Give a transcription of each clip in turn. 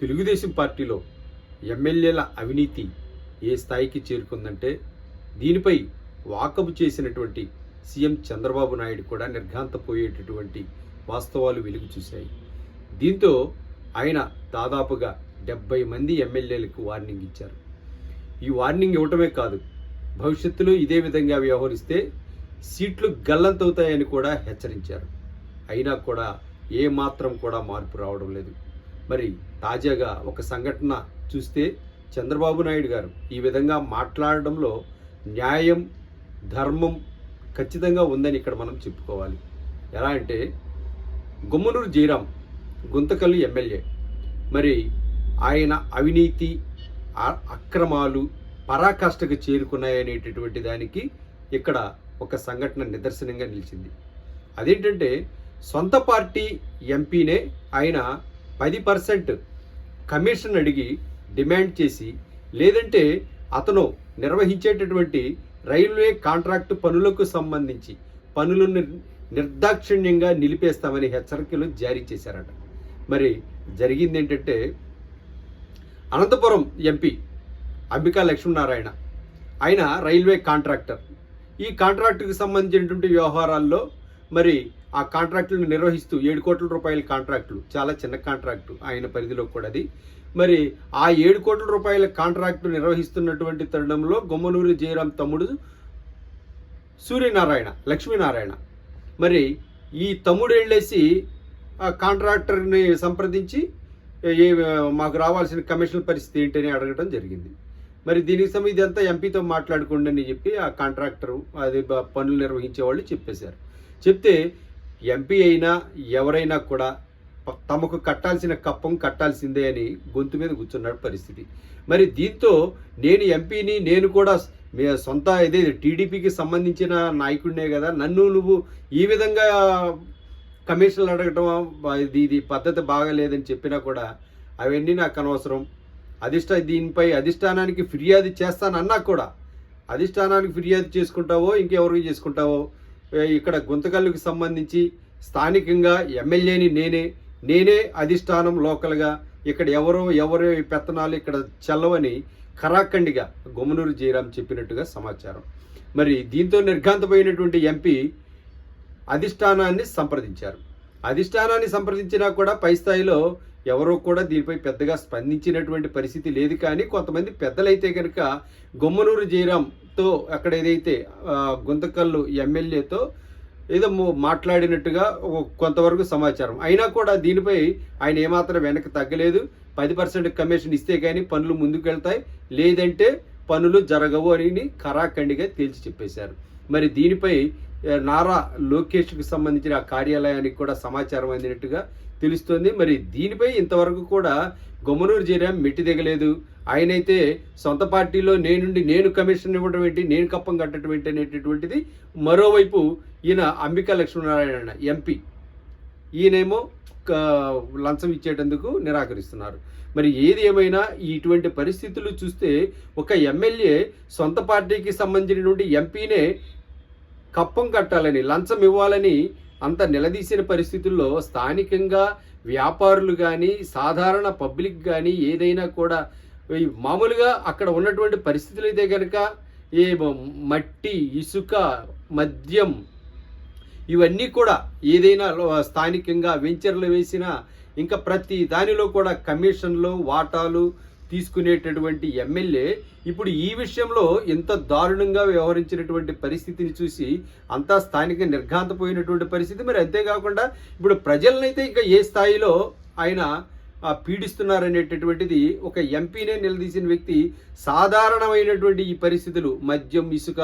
తెలుగుదేశం పార్టీలో ఎమ్మెల్యేల అవినీతి ఏ స్థాయికి చేరుకుందంటే దీనిపై వాకబు చేసినటువంటి సీఎం చంద్రబాబు నాయుడు కూడా నిర్ఘాంతపోయేటటువంటి వాస్తవాలు వెలుగు చూశాయి. దీంతో ఆయన దాదాపుగా డెబ్బై మంది ఎమ్మెల్యేలకు వార్నింగ్ ఇచ్చారు. ఈ వార్నింగ్ ఇవ్వటమే కాదు భవిష్యత్తులో ఇదే విధంగా వ్యవహరిస్తే సీట్లు గల్లంతవుతాయని కూడా హెచ్చరించారు. అయినా కూడా ఏ మాత్రం కూడా మార్పు రావడం లేదు. మరి తాజాగా ఒక సంఘటన చూస్తే చంద్రబాబు నాయుడు గారు ఈ విధంగా మాట్లాడడంలో న్యాయం ధర్మం ఖచ్చితంగా ఉందని ఇక్కడ మనం చెప్పుకోవాలి. ఎలా అంటే గుమ్మనూరు జయరాం గుంతకల్లు ఎమ్మెల్యే. మరి ఆయన అవినీతి అక్రమాలు పరాకాష్ఠకు చేరుకున్నాయనేటటువంటి దానికి ఇక్కడ ఒక సంఘటన నిదర్శనంగా నిలిచింది. అదేంటంటే సొంత పార్టీ ఎంపీనే ఆయన పది పర్సెంట్ కమిషన్ అడిగి డిమాండ్ చేసి లేదంటే అతను నిర్వహించేటటువంటి రైల్వే కాంట్రాక్టు పనులకు సంబంధించి పనులను నిర్- నిర్దాక్షిణ్యంగా నిలిపేస్తామని హెచ్చరికలు జారీ చేశారట. మరి జరిగింది ఏంటంటే అనంతపురం ఎంపీ అంబికా లక్ష్మీనారాయణ ఆయన రైల్వే కాంట్రాక్టర్. ఈ కాంట్రాక్టుకి సంబంధించినటువంటి వ్యవహారాల్లో మరి ఆ కాంట్రాక్టులను నిర్వహిస్తూ ఏడు కోట్ల రూపాయల కాంట్రాక్టులు చాలా చిన్న కాంట్రాక్టు ఆయన పరిధిలో కూడా అది. మరి ఆ ఏడు కోట్ల రూపాయల కాంట్రాక్టు నిర్వహిస్తున్నటువంటి తరుణంలో గుమ్మనూరు జయరాం తమ్ముడు సూర్యనారాయణ లక్ష్మీనారాయణ. మరి ఈ తమ్ముడు వెళ్ళేసి ఆ కాంట్రాక్టర్ని సంప్రదించి ఏ మాకు రావాల్సిన కమిషన్ పరిస్థితి ఏంటని అడగడం జరిగింది. మరి దీనికి సమయం ఇదంతా ఎంపీతో మాట్లాడుకోండి అని చెప్పి ఆ కాంట్రాక్టరు అది పనులు నిర్వహించే వాళ్ళు చెప్పేశారు. చెప్తే ఎంపీ అయినా ఎవరైనా కూడా తమకు కట్టాల్సిన కప్పం కట్టాల్సిందే అని గొంతు మీద కూర్చున్నాడు పరిస్థితి. మరి దీంతో నేను ఎంపీని నేను కూడా మీ సొంత ఇదే టీడీపీకి సంబంధించిన నాయకుడినే కదా నన్ను నువ్వు ఈ విధంగా కమిషన్లు అడగటం ఇది ఇది పద్ధతి బాగాలేదని చెప్పినా కూడా అవన్నీ నాకు అనవసరం. అధిష్ట దీనిపై అధిష్టానానికి ఫిర్యాదు చేస్తానన్నా కూడా అధిష్టానానికి ఫిర్యాదు చేసుకుంటావో ఇంకెవరికి చేసుకుంటావో ఇక్కడ గుంతకల్లుకి సంబంధించి స్థానికంగా ఎమ్మెల్యేని నేనే నేనే అధిష్టానం లోకల్గా. ఇక్కడ ఎవరో ఎవరో ఈ పెత్తనాలు ఇక్కడ చల్లవని కరాఖండిగా గుమ్మనూరు జయరాం చెప్పినట్టుగా సమాచారం. మరి దీంతో నిర్ఘాంతపోయినటువంటి ఎంపీ అధిష్టానాన్ని సంప్రదించారు. అధిష్టానాన్ని సంప్రదించినా కూడా పై స్థాయిలో ఎవరో కూడా దీనిపై పెద్దగా స్పందించినటువంటి పరిస్థితి లేదు కానీ కొంతమంది పెద్దలైతే కనుక గుమ్మనూరు జయరాంతో అక్కడ ఏదైతే గుంతకల్లు ఎమ్మెల్యేతో ఏదో మాట్లాడినట్టుగా కొంతవరకు సమాచారం. అయినా కూడా దీనిపై ఆయన ఏమాత్రం వెనక్కి తగ్గలేదు. పది పర్సెంట్ కమిషన్ ఇస్తే కానీ పనులు ముందుకు వెళ్తాయి లేదంటే పనులు జరగవు అని ఖరాఖండిగా తేల్చి చెప్పేశారు. మరి దీనిపై నారా లోకేష్కి సంబంధించిన కార్యాలయానికి కూడా సమాచారం అందినట్టుగా తెలుస్తోంది. మరి దీనిపై ఇంతవరకు కూడా గొమ్మనూరు జయరాం మెట్టి దిగలేదు ఆయనైతే సొంత పార్టీలో నేనుండి నేను కమిషన్ ఇవ్వడం ఏంటి నేను కప్పం కట్టడం ఏంటి అనేటటువంటిది మరోవైపు ఈయన అంబికా లక్ష్మీనారాయణ ఎంపీ. ఈయనేమో లంచం ఇచ్చేటందుకు నిరాకరిస్తున్నారు. మరి ఏది ఏమైనా ఇటువంటి పరిస్థితులు చూస్తే ఒక ఎమ్మెల్యే సొంత పార్టీకి సంబంధించినటువంటి ఎంపీనే కప్పం కట్టాలని లంచం ఇవ్వాలని అంత నిలదీసిన పరిస్థితుల్లో స్థానికంగా వ్యాపారులు కానీ సాధారణ పబ్లిక్ కానీ ఏదైనా కూడా మామూలుగా అక్కడ ఉన్నటువంటి పరిస్థితులు అయితే కనుక ఏ మట్టి ఇసుక మద్యం ఇవన్నీ కూడా ఏదైనా స్థానికంగా వెంచర్లు వేసినా ఇంకా ప్రతి దానిలో కూడా కమిషన్లు వాటాలు తీసుకునేటటువంటి ఎమ్మెల్యే ఇప్పుడు ఈ విషయంలో ఇంత దారుణంగా వ్యవహరించినటువంటి పరిస్థితిని చూసి అంతా స్థానిక నిర్ఘాంతపోయినటువంటి పరిస్థితి. మరి అంతేకాకుండా ఇప్పుడు ప్రజలనైతే ఇంకా ఏ స్థాయిలో ఆయన పీడిస్తున్నారనేటటువంటిది ఒక ఎంపీనే నిలదీసిన వ్యక్తి సాధారణమైనటువంటి ఈ పరిస్థితులు. మద్యం ఇసుక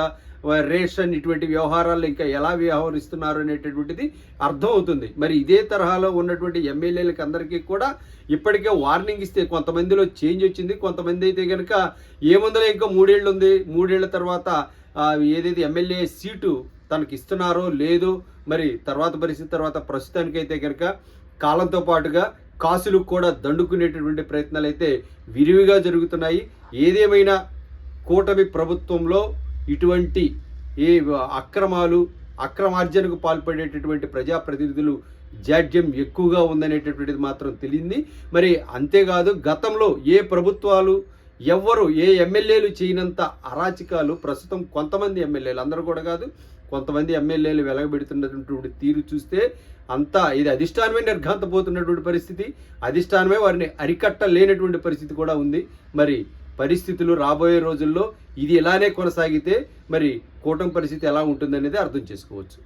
రేషన్ ఇటువంటి వ్యవహారాలు ఇంకా ఎలా వ్యవహరిస్తున్నారు అనేటటువంటిది అర్థమవుతుంది. మరి ఇదే తరహాలో ఉన్నటువంటి ఎమ్మెల్యేలకు అందరికీ కూడా ఇప్పటికే వార్నింగ్ ఇస్తే కొంతమందిలో చేంజ్ వచ్చింది. కొంతమంది అయితే కనుక ఏముందో ఇంకా మూడేళ్ళు ఉంది మూడేళ్ళ తర్వాత ఏదైతే ఎమ్మెల్యే సీటు తనకి ఇస్తున్నారో లేదో మరి తర్వాత పరిస్థితి తర్వాత ప్రస్తుతానికైతే కనుక కాలంతో పాటుగా కాసులు కూడా దండుకునేటటువంటి ప్రయత్నాలు అయితే విరివిగా జరుగుతున్నాయి. ఏదేమైనా కూటమి ప్రభుత్వంలో ఇటువంటి ఏ అక్రమాలు అక్రమార్జనకు పాల్పడేటటువంటి ప్రజాప్రతినిధులు జాడ్యం ఎక్కువగా ఉందనేటటువంటిది మాత్రం తెలియంది మరి అంతేకాదు గతంలో ఏ ప్రభుత్వాలు ఎవ్వరు ఏ ఎమ్మెల్యేలు చేయనంత అరాచకాలు ప్రస్తుతం కొంతమంది ఎమ్మెల్యేలు అందరూ కూడా కాదు కొంతమంది ఎమ్మెల్యేలు వెలగబెడుతున్నటువంటి తీరు చూస్తే అంతా ఇది అధిష్టానమే నిర్ఘాంతపోతున్నటువంటి పరిస్థితి. అధిష్టానమే వారిని అరికట్టలేనటువంటి పరిస్థితి కూడా ఉంది. మరి పరిస్థితులు రాబోయే రోజుల్లో ఇది ఇలానే కొనసాగితే మరి కూటమి పరిస్థితి ఎలా ఉంటుందనేది అర్థం చేసుకోవచ్చు.